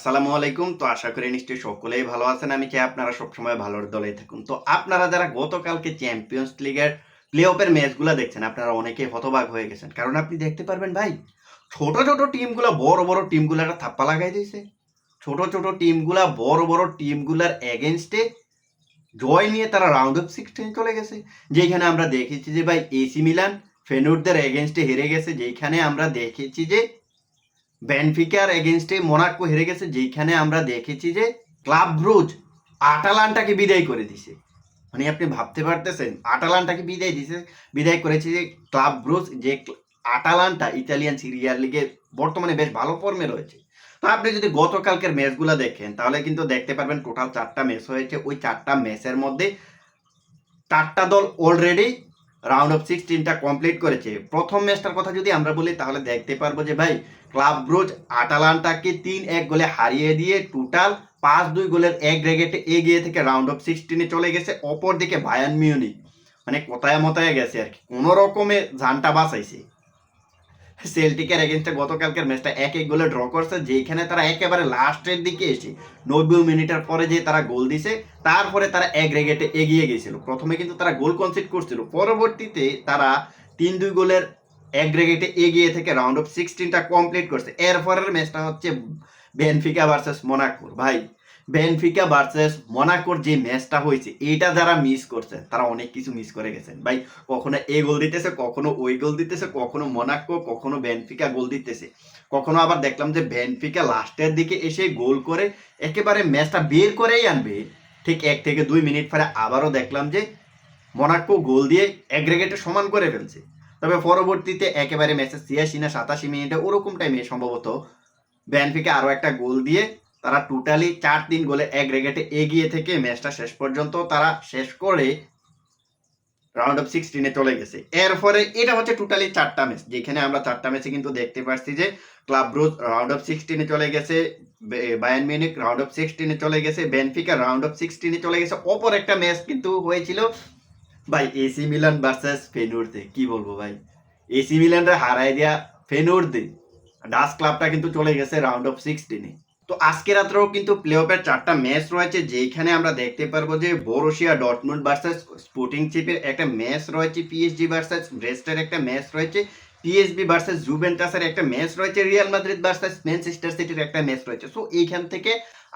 আসসালামু আলাইকুম। তো আশা করি নিশ্চয়ই সকলেই ভালো আছেন। আমি চাই আপনারা সবসময় ভালোর দলেই থাকুন। তো আপনারা যারা গতকালকে চ্যাম্পিয়ন্স লিগের প্লে অফের ম্যাচগুলো দেখছেন, আপনারা অনেকেই হতবাক হয়ে গেছেন। কারণ আপনি দেখতে পারবেন, ভাই, ছোট ছোট টিমগুলো বড় বড় টিমগুলো একটা থাপ্পা লাগাই দিয়েছে। ছোট ছোট টিমগুলা বড় বড় টিমগুলার এগেনস্টে জয় নিয়ে তারা রাউন্ড অফ সিক্সটিন চলে গেছে। যেখানে আমরা দেখেছি যে, ভাই এসি মিলান ফেনুরদের এগেনস্টে হেরে গেছে। যেখানে আমরা দেখেছি যে বেনফিকার এগেনস্টে মোনাকো হেরে গেছে যেখানে আমরা দেখেছি যে ক্লাব ব্রুজ আটালান্টাকে বিদায় করে দিছে। মানে আপনি ভাবতে পারতেছেন, আটালান্টাকে বিদায় দিছে, বিদায় করেছে যে ক্লাব ব্রুজ যে আটালান্টা ইতালিয়ান সিরিয়ার লিগে বর্তমানে বেশ ভালো ফর্মে রয়েছে। তো আপনি যদি গতকালকের ম্যাচগুলো দেখেন, তাহলে কিন্তু দেখতে পারবেন টোটাল চারটা ম্যাচ হয়েছে। ওই চারটা ম্যাচের মধ্যে চারটা দল অলরেডি রাউন্ড অফ সিক্সটিনটা কমপ্লিট করেছে। প্রথম ম্যাচটার কথা যদি আমরা বলি, তাহলে দেখতে পারব যে ভাই, ক্লাব ব্রোজ আটালান্টাকে তিন এক গোলে হারিয়ে দিয়ে টোটাল পাঁচ দুই গোলের এক রেগেটে এগিয়ে থেকে রাউন্ড অফ সিক্সটিনে চলে গেছে। অপর দিকে বায়ান মিউনিক মানে কোথায় মতায় গেছে আর কি। কোনো রকমে জানটা বাঁচাইছে। সেল্টিকের এগেনস্টে গতকালকের ম্যাচটা এক এক গোলে ড্র করছে যেখানে তারা একেবারে লাস্টের দিকে এসে নব্বই মিনিটের পরে যে তারা গোল দিছে, তারপরে তারা এক রেগেটে এগিয়ে গেছিল। প্রথমে কিন্তু তারা গোল কনসিড করছিল, পরবর্তীতে তারা তিন দুই গোলের অ্যাগ্রেগেটে এগিয়ে থেকে রাউন্ড অফ সিক্সটিনটা কমপ্লিট করছে। এরপরের ম্যাচটা হচ্ছে বেনফিকা ভার্সেস মোনাকোর ভাই বেনফিকা ভার্সেস মোনাকোর যে ম্যাচটা হয়েছে এটা যারা মিস করছে, তারা অনেক কিছু মিস করে গেছেন ভাই, কখনো এ গোল দিতেছে, কখনো ওই গোল দিতেছে, কখনো মোনাকো কখনো বেনফিকা গোল দিতেছে। কখনো আবার দেখলাম যে বেনফিকা লাস্টের দিকে এসে গোল করে, একেবারে ম্যাচটা বের করেই আনবে। ঠিক এক থেকে দুই মিনিট পরে আবারও দেখলাম যে মোনাকো গোল দিয়ে অ্যাগ্রেগেটে সমান করে ফেলছে। তবে পরবর্তীতে একেবারে ম্যাচের ছিয়াশি না সাতাশি মিনিটে ওরকম টাইমে সম্ভবত ব্যানফিকে আরও একটা গোল দিয়ে তারা টোটালি চার তিন গোলে অ্যাগ্রেগেটে এগিয়ে থেকে ম্যাচটা শেষ পর্যন্ত তারা শেষ করে রাউন্ড অফ সিক্সটিনে চলে গেছে। এরপরে এটা হচ্ছে টোটালি চারটা ম্যাচ যেখানে আমরা চারটা ম্যাচে কিন্তু দেখতে পাচ্ছি যে ক্লাব ব্রুজ রাউন্ড অফ সিক্সটিনে চলে গেছে, বে- বায়ার্ন মিউনিক রাউন্ড অফ সিক্সটিনে চলে গেছে বেনফিকা রাউন্ড অফ সিক্সটিনে চলে গেছে। অপর একটা ম্যাচ কিন্তু হয়েছিল ভাই এসি মিলান ভার্সেস ফেনুরতে কি বলব ভাই? এসি মিলানরা হারাই দেয়া ফেনুরতে ডাস ক্লাবটা কিন্তু চলে গেছে রাউন্ড অফ সিক্সটিনে তো আজকে রাত্রেও কিন্তু প্লে অফের চারটা ম্যাচ রয়েছে যেখানে আমরা দেখতে পারব যে বোরোশিয়া ডটমুন্ড ভার্সেস স্পোর্টিং চিপের একটা ম্যাচ রয়েছে পিএসজি ভার্সেস ব্রেস্টের একটা ম্যাচ রয়েছে পিএসবি ভার্সেস জুভেন্টাসের একটা ম্যাচ রয়েছে রিয়াল মাদ্রিদ ভার্সেস ম্যানচেস্টার সিটির একটা ম্যাচ রয়েছে। সো এইখান থেকে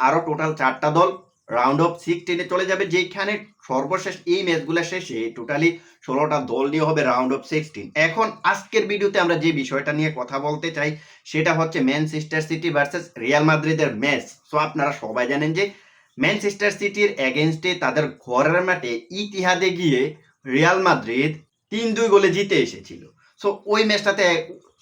আরও টোটাল চারটা দল রাউন্ড অফ সিক্সটিনে চলে যাবে যেখানে সর্বশেষ এই ম্যাচগুলো শেষে টোটালি ষোলোটা দল নিয়ে হবে রাউন্ড অফ সিক্সটিন এখন আজকের ভিডিওতে আমরা যে বিষয়টা নিয়ে কথা বলতে চাই, সেটা হচ্ছে ম্যানচেস্টার সিটি ভার্সেস রিয়াল মাদ্রিদের ম্যাচ সো আপনারা সবাই জানেন যে ম্যানচেস্টার সিটির এগেনস্টে তাদের ঘরের মাঠে ইতিহাদে গিয়ে রিয়াল মাদ্রিদ তিন দুই গোলে জিতে এসেছিল। সো ওই ম্যাচটাতে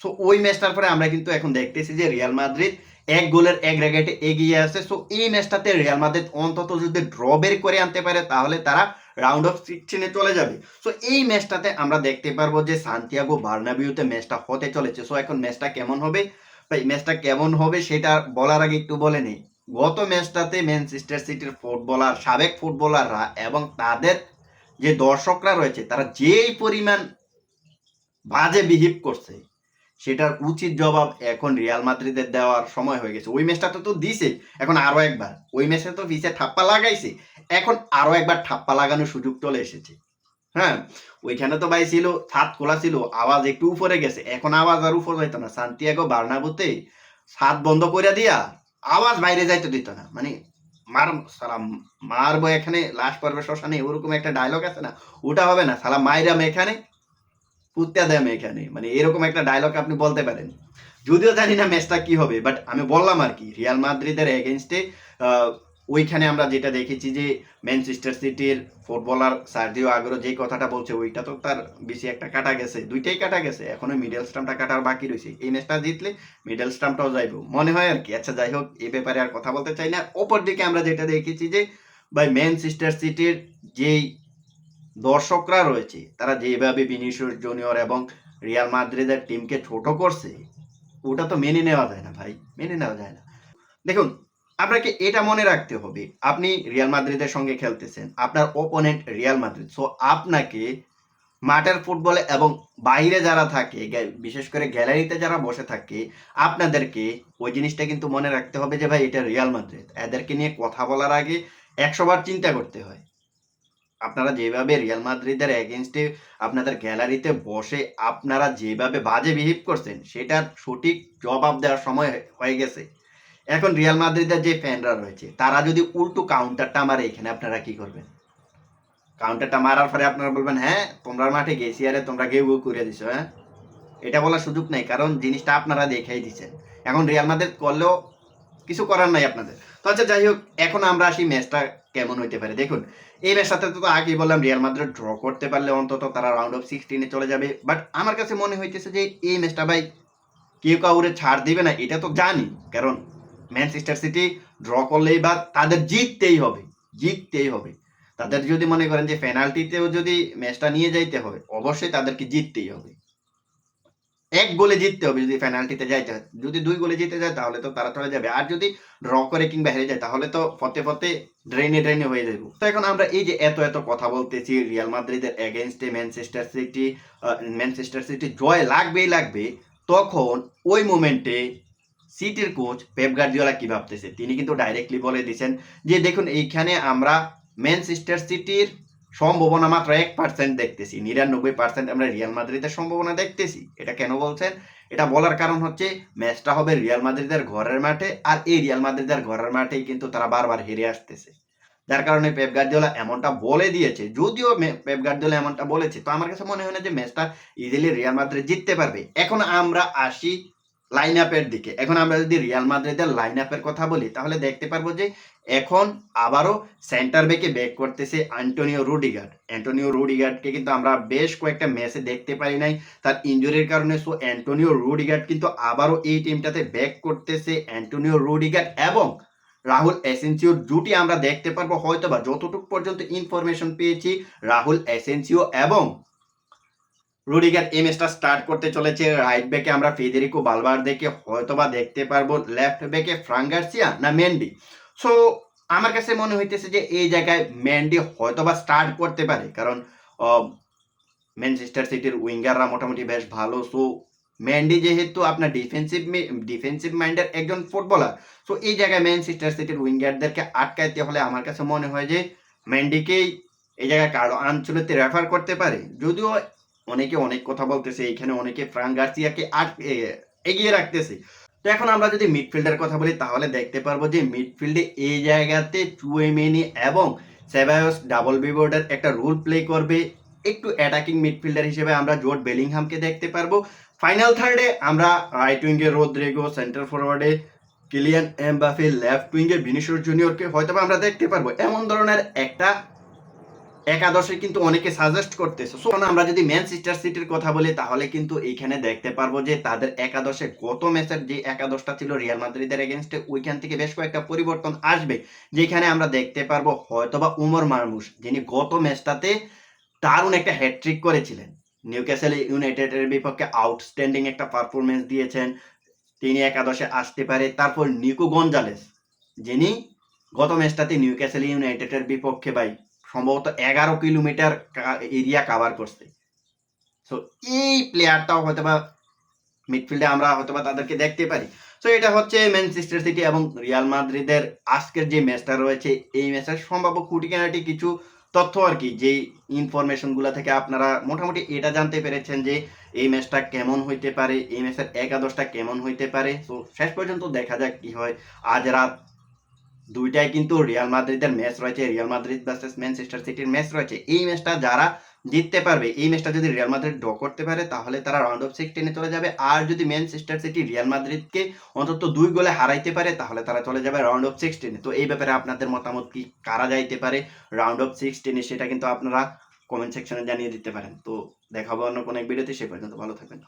সো ওই ম্যাচটার পরে আমরা কিন্তু এখন দেখতেছি যে রিয়াল মাদ্রিদ এক গোলের এক রেগেটে এগিয়ে আছে। সো এই ম্যাচটাতে রিয়াল মাদ্রিদ অন্তত যদি ড্র বের করে আনতে পারে, তাহলে তারা রাউন্ড অফ সিক্সটিনে চলে যাবে। সো এই ম্যাচটাতে আমরা দেখতে পারব যে সান্তিয়াগো বার্নাবিউতে ম্যাচটা হতে চলেছে। সো এখন ম্যাচটা কেমন হবে? ভাই, ম্যাচটা কেমন হবে সেটা বলার আগে একটু বলে নেই। গত ম্যাচটাতে ম্যানচেস্টার সিটির ফুটবলার সাবেক ফুটবলাররা এবং তাদের যে দর্শকরা রয়েছে, তারা যেই পরিমাণ বাজে বিহেভ করছে সেটার উচিত জবাব এখন রিয়াল মাদ্রিদের দেওয়ার সময় হয়ে গেছে। ওই ম্যাচটা তো দিছে, এখন আরও একবার। ওই ম্যাচে তো পিছে ঠাপ্পা লাগাইছে। এখন আরও একবার ঠাপ্পা লাগানোর সুযোগ চলে এসেছে। হ্যাঁ ওইখানে তো ভাই ছিল, ছাদ খোলা ছিল, আওয়াজ একটু উপরে গেছে। এখন আওয়াজ আর উপরে যাইতো না। শান্তি সান্তিয়াগো বার্নাবুতে ছাদ বন্ধ করে দিয়া আওয়াজ বাইরে যাইতে দিত না। মানে মার, সালাম, মারবো এখানে, লাশ পর্বে শ্মশানে, ওরকম একটা ডায়লগ আছে না? ওটা হবে না। সালাম, মাইরাম এখানে কুত্তা দেম এখানে। মানে এরকম একটা ডায়লগ আপনি বলতে পারেন। যদিও জানি না ম্যাচটা কি হবে বাট আমি বললাম আর কি রিয়াল মাদ্রিদের এগেনস্টে ওইখানে আমরা যেটা দেখেছি যে ম্যানচেস্টার সিটির ফুটবলার সার্জিও আগ্রো যে কথাটা বলছে, ওইটা তো তার বেশি একটা কাটা গেছে। দুইটাই কাটা গেছে। এখনও মিডল স্টাম্পটা কাটার বাকি রয়েছে। এই ম্যাচটা জিতলে মিডল স্টাম্পটাও যাইব। মনে হয় আর কি। আচ্ছা যাই হোক, এ ব্যাপারে আর কথা বলতে চাই না। অপর দিকে আমরা যেটা দেখেছি যে, ভাই ম্যানচেস্টার সিটির যেই দর্শকরা রয়েছে। তারা যেভাবে বিনিশিয়াস জুনিয়র এবং রিয়াল মাদ্রিদের টিমকে ছোট করছে, ওটা তো মেনে নেওয়া যায় না ভাই, মেনে নেওয়া যায় না। দেখুন, আপনাকে এটা মনে রাখতে হবে, আপনি রিয়াল মাদ্রিদের সঙ্গে খেলতেছেন, আপনার ওপোনেন্ট রিয়াল মাদ্রিদ। সো আপনাকে মাঠের ফুটবলে এবং বাইরে যারা থাকে বিশেষ করে গ্যালারিতে যারা বসে থাকে, আপনাদেরকে ওই জিনিসটা কিন্তু মনে রাখতে হবে যে ভাই, এটা রিয়াল মাদ্রিদ। এদেরকে নিয়ে কথা বলার আগে একশোবার চিন্তা করতে হয়। আপনারা যেভাবে রিয়াল মাদ্রিদের এগেনস্টে আপনাদের গ্যালারিতে বসে আপনারা যেভাবে বাজে বিহেভ করছেন, সেটার সঠিক জবাব দেওয়ার সময় হয়ে গেছে। এখন রিয়াল মাদ্রিদের যে ফ্যানরা রয়েছে, তারা যদি উল্টো কাউন্টারটা মারে, এখানে আপনারা কি করবেন? কাউন্টারটা মারার পরে আপনারা বলবেন হ্যাঁ তোমরা মাঠে গেছি, আরে তোমরা গেউ গেউ করে দিছো হ্যাঁ? এটা বলার সুযোগ নেই, কারণ জিনিসটা আপনারা দেখাই দিচ্ছেন। এখন রিয়াল মাদ্রিদ করলেও কিছু করার নাই আপনাদের। তো আচ্ছা যাই হোক, এখন আমরা আসি ম্যাচটা কেমন হইতে পারে। দেখুন, এই ম্যাচটাতে তো আগেই বললাম রিয়াল মাদ্রিদ ড্র করতে পারলে অন্তত তারা রাউন্ড অফ সিক্সটিনে চলে যাবে। বাট আমার কাছে মনে হইতেছে যে এই ম্যাচটা ভাই কেউ কাউরে ছাড় দিবে না, এটা তো জানি। কারণ ম্যানচেস্টার সিটি ড্র করলেই বা তাদের জিততেই হবে জিততেই হবে। তাদের যদি মনে করেন যে পেনাল্টিতেও যদি ম্যাচটা নিয়ে যাইতে হবে অবশ্যই তাদেরকে জিততেই হবে। এক গোলে জিততে হবে যদি পেনাল্টিতে হয় যদি দুই গোলে জিতে যায়, তাহলে তো তারা চলে যাবে। আর যদি ড্র করে কিংবা হেরে যায়, তাহলে তো পথে পথে ড্রেনে ড্রেনে হয়ে যাবে তো এখন আমরা এই যে এত এত কথা বলতেছি রিয়াল মাদ্রিদের এগেনস্টে ম্যানচেস্টার সিটি ম্যানচেস্টার সিটি জয় লাগবেই লাগবে, তখন ওই মোমেন্টে সিটির কোচ পেপ গার্দিওলা কি ভাবতেছে? তিনি কিন্তু ডাইরেক্টলি বলে দিয়েছেন যে, দেখুন, এইখানে আমরা ম্যানচেস্টার সিটির সম্ভাবনা মাত্র এক পার্সেন্ট দেখতেছি। নিরানব্বই পার্সেন্ট আমরা রিয়াল মাদ্রিদের সম্ভাবনা দেখতেছি। এটা কেন বলছেন? এটা বলার কারণ হচ্ছে ম্যাচটা হবে রিয়াল মাদ্রিদের ঘরের মাঠে, আর এই রিয়াল মাদ্রিদের ঘরের মাঠেই কিন্তু তারা বারবার হেরে আসতেছে। যার কারণে পেপ গার্দিওলা এমনটা বলে দিয়েছে, যদিও পেপ গার্দিওলা এমনটা বলেছে, তো আমার কাছে মনে হয় না যে ম্যাচটা ইজিলি রিয়াল মাদ্রিদ জিততে পারবে। এখন আমরা আসি লাইন আপের দিকে। এখন আমরা যদি রিয়াল মাদ্রিদের লাইন আপের কথা বলি, তাহলে দেখতে পারব যে এখন আবারও সেন্টার ব্যাকে ব্যাক করতেছে অ্যান্টোনিও রুডিগার্ড অ্যান্টোনিও রুডিগার্ডকে কিন্তু আমরা বেশ কয়েকটা ম্যাচে দেখতে পারি নাই। তার ইনজুরির কারণে সো অ্যান্টোনিও রুডিগার্ড কিন্তু আবারও এই টিমটাতে ব্যাক করতেছে অ্যান্টোনিও রুডিগার্ড এবং রাহুল এসেন্সিওর জুটি আমরা দেখতে পারব হয়তোবা। যতটুকু পর্যন্ত ইনফরমেশন পেয়েছি রাহুল এসেন্সিও এবং রুডিগার এই ম্যাচটা স্টার্ট করতে চলেছে। রাইট ব্যাকে আমরা ফেদেরিকো দেখে হয়তোবা দেখতে পারব। লেফট ব্যাকে ফ্রাঙ্গার্সিয়া না মেন্ডি সো আমার কাছে মনে হইতেছে যে এই জায়গায় মেন্ডি হয়তোবা স্টার্ট করতে পারে। কারণ ম্যানচেস্টার সিটির উইঙ্গাররা মোটামুটি বেশ ভালো। সো মেন্ডি যেহেতু আপনার ডিফেন্সিভ ডিফেন্সিভ মাইন্ডের একজন ফুটবলার সো এই জায়গায় ম্যানচেস্টার সিটির উইঙ্গারদেরকে আটকাইতে হলে আমার কাছে মনে হয় যে মেন্ডিকেই এই জায়গায় কারও আঞ্চলিতে রেফার করতে পারে। যদিও অনেকে অনেক কথা বলতেছে এখানে অনেকে ফ্রাঙ্ক গার্সিয়াকে এ- এগিয়ে রাখতেছে। তো এখন আমরা যদি মিডফিল্ডের কথা বলি, তাহলে দেখতে পারব যে মিডফিল্ডে এই জায়গাতে চুয়েমেনি এবং সেবায়স ডাবল বিবোর্ডের একটা রোল প্লে করবে। একটু অ্যাটাকিং মিডফিল্ডার হিসেবে আমরা জোট বেলিংহামকে দেখতে পারব। ফাইনাল থার্ডে আমরা রাইট উইঙ্গে রোদ্রিগো, সেন্টার ফরওয়ার্ডে কিলিয়ান এমবাফে লেফট উইঙ্গে ভিনিসিয়াস জুনিয়রকে হয়তো আমরা দেখতে পারব। এমন ধরনের একটা একাদশে কিন্তু অনেকে সাজেস্ট করতেছে। সো আমরা যদি ম্যানচেস্টার সিটির কথা বলি, তাহলে কিন্তু এইখানে দেখতে পারব যে, তাদের একাদশে গত ম্যাচের যে একাদশটা ছিল রিয়াল মাদ্রিদের এগেনস্টে ওইখান থেকে বেশ কয়েকটা পরিবর্তন আসবে। যেখানে আমরা দেখতে পারব হয়তোবা উমর মারমুশ, যিনি গত ম্যাচটাতে দারুণ একটা হ্যাট্রিক করেছিলেন। নিউক্যাসেল ইউনাইটেডের বিপক্ষে আউটস্ট্যান্ডিং একটা পারফরমেন্স দিয়েছেন। তিনি একাদশে আসতে পারে। তারপর নিকো গঞ্জালেস যিনি গত ম্যাচটাতে নিউক্যাসেল ইউনাইটেডের বিপক্ষে, ভাই সম্ভবত এগারো কিলোমিটার এরিয়া কাভার করছে। সো এই প্লেয়ারটাও হয়তো বা মিডফিল্ডে আমরা হয়তো বা তাদেরকে দেখতে পারি। সো এটা হচ্ছে ম্যানচেস্টার সিটি এবং রিয়াল মাদ্রিদের আজকের যে ম্যাচটা রয়েছে, এই ম্যাচের সম্ভাব্য খুঁটিনাটি কিছু তথ্য আর কি, যেই ইনফরমেশনগুলো থেকে আপনারা মোটামুটি এটা জানতে পেরেছেন যে এই ম্যাচটা কেমন হইতে পারে, এই ম্যাচের একাদশটা কেমন হইতে পারে। তো শেষ পর্যন্ত দেখা যাক কি হয়। আজ রাত দুইটায় কিন্তু রিয়াল মাদ্রিদের ম্যাচ রয়েছে। রিয়াল মাদ্রিদ ভার্সেস ম্যানচেস্টার সিটির ম্যাচ রয়েছে। এই ম্যাচটা যারা জিততে পারবে, এই ম্যাচটা যদি রিয়াল মাদ্রিদ ড্র করতে পারে, তাহলে তারা রাউন্ড অফ সিক্সটিনে চলে যাবে। আর যদি ম্যানচেস্টার সিটি রিয়াল মাদ্রিদকে অন্তত দুই গোলে হারাইতে পারে, তাহলে তারা চলে যাবে রাউন্ড অফ সিক্সটিনে তো এই ব্যাপারে আপনাদের মতামত কি? কারা যাইতে পারে রাউন্ড অফ সিক্সটিনে সেটা কিন্তু আপনারা কমেন্ট সেকশনে জানিয়ে দিতে পারেন। তো দেখাবো অন্য কোনো এক ভিডিওতে সে পর্যন্ত ভালো থাকবেন।